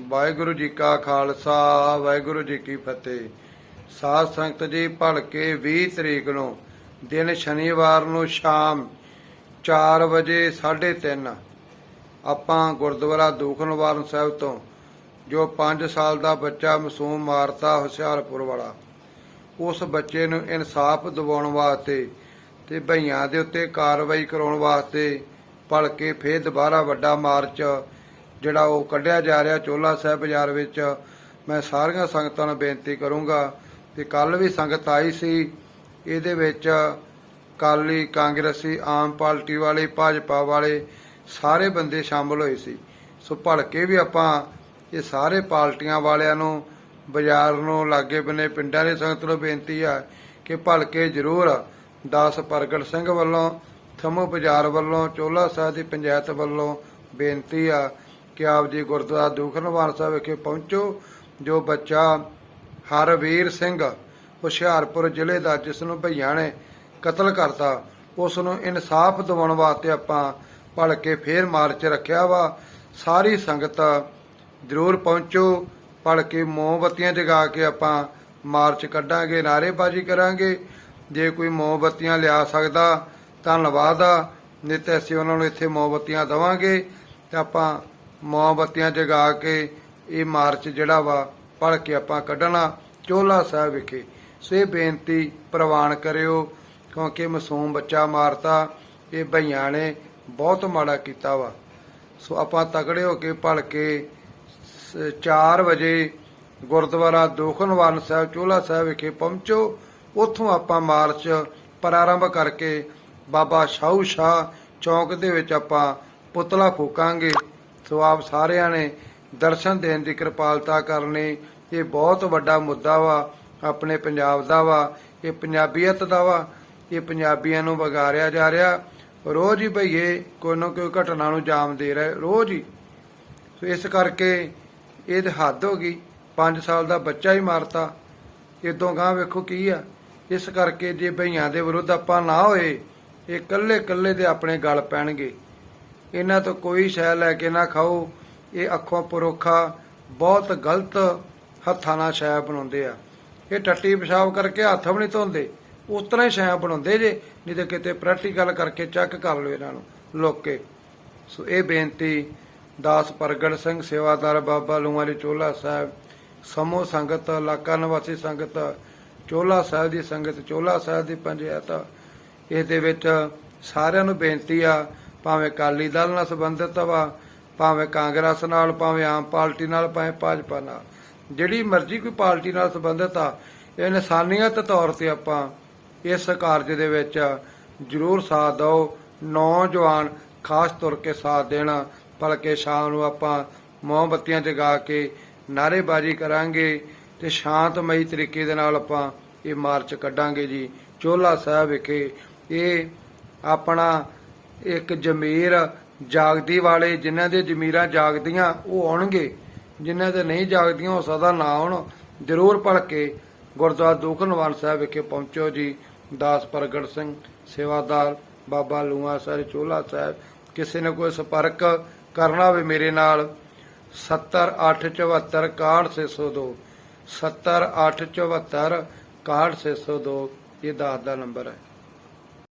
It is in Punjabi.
ਵਾਹਿਗੁਰੂ ਜੀ ਕਾ ਖਾਲਸਾ, ਵਾਹਿਗੁਰੂ ਜੀ ਕੀ ਫਤਿਹ। ਸਾਧ ਸੰਗਤ ਜੀ ਭਲਕੇ 20 ਤਰੀਕ ਨੂੰ, ਦਿਨ ਸ਼ਨੀਵਾਰ ਨੂੰ ਸ਼ਾਮ 4 ਵਜੇ 3:30 ਆਪਾਂ ਗੁਰਦੁਆਰਾ ਦੂਖਨਵਾਰਨ ਸਾਹਿਬ ਤੋਂ, ਜੋ 5 ਸਾਲ ਦਾ ਬੱਚਾ ਮਾਸੂਮ ਮਾਰਤਾ ਹੁਸ਼ਿਆਰਪੁਰ ਵਾਲਾ, ਉਸ ਬੱਚੇ ਨੂੰ ਇਨਸਾਫ ਦਿਵਾਉਣ ਵਾਸਤੇ ਤੇ ਭਈਆਂ ਦੇ ਉੱਤੇ ਕਾਰਵਾਈ ਕਰਾਉਣ ਵਾਸਤੇ ਭਲਕੇ ਫੇਰ ਦੁਬਾਰਾ ਵੱਡਾ ਮਾਰਚ ਜਿਹੜਾ ਉਹ ਕੱਢਿਆ ਜਾ ਰਿਹਾ ਚੋਲਾ ਸਾਹਿਬ ਬਾਜ਼ਾਰ ਵਿੱਚ, ਮੈਂ ਸਾਰੀਆਂ ਸੰਗਤਾਂ ਨੂੰ ਬੇਨਤੀ ਕਰੂੰਗਾ ਕਿ ਕੱਲ ਵੀ ਸੰਗਤ ਆਈ ਸੀ। ਇਹਦੇ ਵਿੱਚ ਕਾਲੀ ਕਾਂਗਰਸੀ, ਆਮ ਪਾਰਟੀ ਵਾਲੇ, ਭਾਜਪਾ ਵਾਲੇ ਸਾਰੇ ਬੰਦੇ ਸ਼ਾਮਲ ਹੋਏ ਸੀ। ਸੋ ਭਲਕੇ ਵੀ ਆਪਾਂ ਇਹ ਸਾਰੇ ਪਾਰਟੀਆਂ ਵਾਲਿਆਂ ਨੂੰ, ਬਾਜ਼ਾਰ ਨੂੰ, ਲਾਗੇ ਬੰਨੇ ਪਿੰਡਾਂ ਦੇ ਸੰਗਤ ਨੂੰ ਬੇਨਤੀ ਆ ਕਿ ਭਲਕੇ ਜ਼ਰੂਰ ਦਾਸ ਪ੍ਰਗਟ ਸਿੰਘ ਵੱਲੋਂ, ਥਮੋ ਬਾਜ਼ਾਰ ਵੱਲੋਂ ਚੋਲਾ ਸਾਹਿਬ ਦੀ ਪੰਚਾਇਤ ਵੱਲੋਂ ਬੇਨਤੀ ਆ ਕਿ ਆਪ ਜੀ ਗੁਰਦੁਆਰਾ ਦੂਖਨਵਾਰ ਸਾਹਿਬ ਵਿਖੇ ਪਹੁੰਚੋ, ਜੋ ਬੱਚਾ ਹਰਵੀਰ ਸਿੰਘ ਹੁਸ਼ਿਆਰਪੁਰ ਜ਼ਿਲ੍ਹੇ ਦਾ, ਜਿਸ ਨੂੰ ਭਈਆਂ ਨੇ ਕਤਲ ਕਰਤਾ, ਉਸ ਨੂੰ ਇਨਸਾਫ ਦਿਵਾਉਣ ਵਾਸਤੇ ਆਪਾਂ ਭਲਕੇ ਫੇਰ ਮਾਰਚ ਰੱਖਿਆ ਵਾ। ਸਾਰੀ ਸੰਗਤ ਜ਼ਰੂਰ ਪਹੁੰਚੋ ਭਲਕੇ ਮੋਮਬੱਤੀਆਂ ਜਗਾ ਕੇ ਆਪਾਂ ਮਾਰਚ ਕੱਢਾਂਗੇ, ਨਾਅਰੇਬਾਜ਼ੀ ਕਰਾਂਗੇ। ਜੇ ਕੋਈ ਮੋਮਬੱਤੀਆਂ ਲਿਆ ਸਕਦਾ, ਧੰਨਵਾਦ ਆ। ਨਹੀਂ ਤੇ ਅਸੀਂ ਉਹਨਾਂ ਨੂੰ ਇੱਥੇ ਮੋਮਬੱਤੀਆਂ ਦਵਾਂਗੇ ਤੇ ਆਪਾਂ ਮੋਮਬੱਤੀਆਂ ਜਗਾ ਕੇ ਇਹ ਮਾਰਚ ਜਿਹੜਾ ਵਾ ਪੜ ਕੇ ਆਪਾਂ ਕੱਢਣਾ ਚੋਲਾ ਸਾਹਿਬ ਵਿਖੇ। ਸੋ ਇਹ ਬੇਨਤੀ ਪ੍ਰਵਾਨ ਕਰਿਓ, ਕਿਉਂਕਿ ਮਾਸੂਮ ਬੱਚਾ ਮਾਰਤਾ, ਇਹ ਭਈਆਂ ਨੇ ਬਹੁਤ ਮਾੜਾ ਕੀਤਾ ਵਾ। ਸੋ ਆਪਾਂ ਤਕੜੇ ਹੋ ਕੇ ਭਲ ਕੇ 4 ਵਜੇ ਗੁਰਦੁਆਰਾ ਦੋਖਨਵਾਰਨ ਸਾਹਿਬ ਚੋਲਾ ਸਾਹਿਬ ਵਿਖੇ ਪਹੁੰਚੋ। ਉੱਥੋਂ ਆਪਾਂ ਮਾਰਚ ਪ੍ਰਾਰੰਭ ਕਰਕੇ ਬਾਬਾ ਸ਼ਾਹੂ ਸ਼ਾਹ ਚੌਂਕ ਦੇ ਵਿੱਚ ਆਪਾਂ ਪੁਤਲਾ ਫੂਕਾਂਗੇ। ਸੋ ਆਪ ਸਾਰਿਆਂ ਨੇ ਦਰਸ਼ਨ ਦੇਣ ਦੀ ਕਿਰਪਾਲਤਾ ਕਰਨੀ। ਇਹ ਬਹੁਤ ਵੱਡਾ ਮੁੱਦਾ ਵਾ, ਆਪਣੇ ਪੰਜਾਬ ਦਾ ਵਾ, ਇਹ ਪੰਜਾਬੀਅਤ ਦਾ ਵਾ, ਇਹ ਪੰਜਾਬੀਆਂ ਨੂੰ ਵਿਗਾੜਿਆ ਜਾ ਰਿਹਾ। ਰੋਜ਼ ਹੀ ਭਈਏ, ਕੋਈ ਨਾ ਕੋਈ ਘਟਨਾ ਨੂੰ ਜਾਮ ਦੇ ਰਹੇ, ਰੋਜ਼ ਹੀ। ਸੋ ਇਸ ਕਰਕੇ ਇਹ ਹੱਦ ਹੋ ਗਈ 5 ਸਾਲ ਦਾ ਬੱਚਾ ਹੀ ਮਾਰਤਾ। ਇਦੋਂ ਗਾਂ ਵੇਖੋ ਕੀ ਆ, ਇਸ ਕਰਕੇ ਜੇ ਭਈਆਂ ਦੇ ਵਿਰੁੱਧ ਆਪਾਂ ਨਾ ਹੋਏ, ਇਹ ਕੱਲੇ ਕੱਲੇ ਦੇ ਆਪਣੇ ਗਲ ਪੈਣਗੇ। ਇਹਨਾਂ ਤੋਂ ਕੋਈ ਸ਼ੈ ਲੈ ਕੇ ਨਾ ਖਾਓ। ਇਹ ਅੱਖੋਂ ਪਰੋਖਾ, ਬਹੁਤ ਗਲਤ ਹੱਥਾਂ ਨਾਲ ਸ਼ੈ ਬਣਾਉਂਦੇ ਆ। ਇਹ ਟੱਟੀ ਪਿਸ਼ਾਬ ਕਰਕੇ ਹੱਥ ਵੀ ਨਹੀਂ ਧੋਂਦੇ। ਉਸ ਤਰ੍ਹਾਂ ਹੀ ਸ਼ੈ ਬਣਾਉਂਦੇ ਜੇ, ਨਹੀਂ ਤੇ ਕਿਤੇ ਪ੍ਰੈਕਟੀਕਲ ਕਰਕੇ ਚੈੱਕ ਕਰ ਲਓ ਇਹਨਾਂ ਨੂੰ ਲੋਕ। ਸੋ ਇਹ ਬੇਨਤੀ, ਦਾਸ ਪ੍ਰਗਟ ਸਿੰਘ, ਸੇਵਾਦਾਰ ਬਾਬਾ ਲੂਮਾਰੀ ਚੋਲਾ ਸਾਹਿਬ, ਸਮੂਹ ਸੰਗਤ, ਇਲਾਕਾ ਨਿਵਾਸੀ ਸੰਗਤ ਚੋਲਾ ਸਾਹਿਬ ਦੀ ਸੰਗਤ ਚੋਲਾ ਸਾਹਿਬ ਦੀ ਪੰਚਾਇਤ। ਇਸ ਦੇ ਵਿੱਚ ਸਾਰਿਆਂ ਨੂੰ ਬੇਨਤੀ ਆ ਭਾਵੇਂ ਅਕਾਲੀ ਦਲ ਨਾਲ ਸੰਬੰਧਿਤ ਵਾ ਭਾਵੇਂ ਕਾਂਗਰਸ ਨਾਲ, ਭਾਵੇਂ ਆਮ ਪਾਰਟੀ ਨਾਲ, ਭਾਵੇਂ ਭਾਜਪਾ ਨਾਲ। ਜਿਹੜੀ ਮਰਜ਼ੀ ਕੋਈ ਪਾਰਟੀ ਨਾਲ ਸੰਬੰਧਿਤ ਆ, ਇਹ ਇਨਸਾਨੀਅਤ ਤੌਰ ਤੇ ਆਪਾਂ ਇਸ ਕਾਰਜ ਦੇ ਵਿੱਚ ਜ਼ਰੂਰ ਸਾਥ ਦਿਓ। ਨੌਜਵਾਨ ਖਾਸ ਤੌਰ ਕੇ ਸਾਥ ਦੇਣਾ, ਭਲਕੇ ਸ਼ਾਮ ਨੂੰ ਆਪਾਂ ਮੋਮਬੱਤੀਆਂ ਜਗਾ ਕੇ ਨਾਅਰੇਬਾਜ਼ੀ ਕਰਾਂਗੇ ਤੇ ਸ਼ਾਂਤਮਈ ਤਰੀਕੇ ਦੇ ਨਾਲ ਆਪਾਂ ਇਹ ਮਾਰਚ ਕੱਢਾਂਗੇ ਜੀ। ਚੋਲਾ ਸਾਹਿਬ ਵਿਖੇ ਇਹ ਆਪਣਾ ਇੱਕ ਜ਼ਮੀਰ ਜਾਗਦੀ ਵਾਲੇ ਜਿਨ੍ਹਾਂ ਦੇ ਜ਼ਮੀਰਾਂ ਜਾਗਦੀਆਂ ਉਹ ਆਉਣਗੇ। ਜਿਨ੍ਹਾਂ ਦੇ ਨਹੀਂ ਜਾਗਦੀਆਂ ਉਹ ਸਦਾ ਨਾ ਆਉਣ। ਜ਼ਰੂਰ ਭੜ ਕੇ ਗੁਰਦੁਆਰਾ ਦੂਖਨਵਾਰ ਸਾਹਿਬ ਵਿਖੇ ਪਹੁੰਚੋ ਜੀ। ਦਾਸ ਪ੍ਰਗਟ ਸਿੰਘ, ਸੇਵਾਦਾਰ ਬਾਬਾ ਲੂਆ ਸਰ ਚੋਲਾ ਸਾਹਿਬ, ਕਿਸੇ ਨੇ ਕੋਈ ਸੰਪਰਕ ਕਰਨਾ ਹੋਵੇ ਮੇਰੇ ਨਾਲ 70874 602 70874 602 ਇਹ ਦਾਸ ਦਾ ਨੰਬਰ ਹੈ।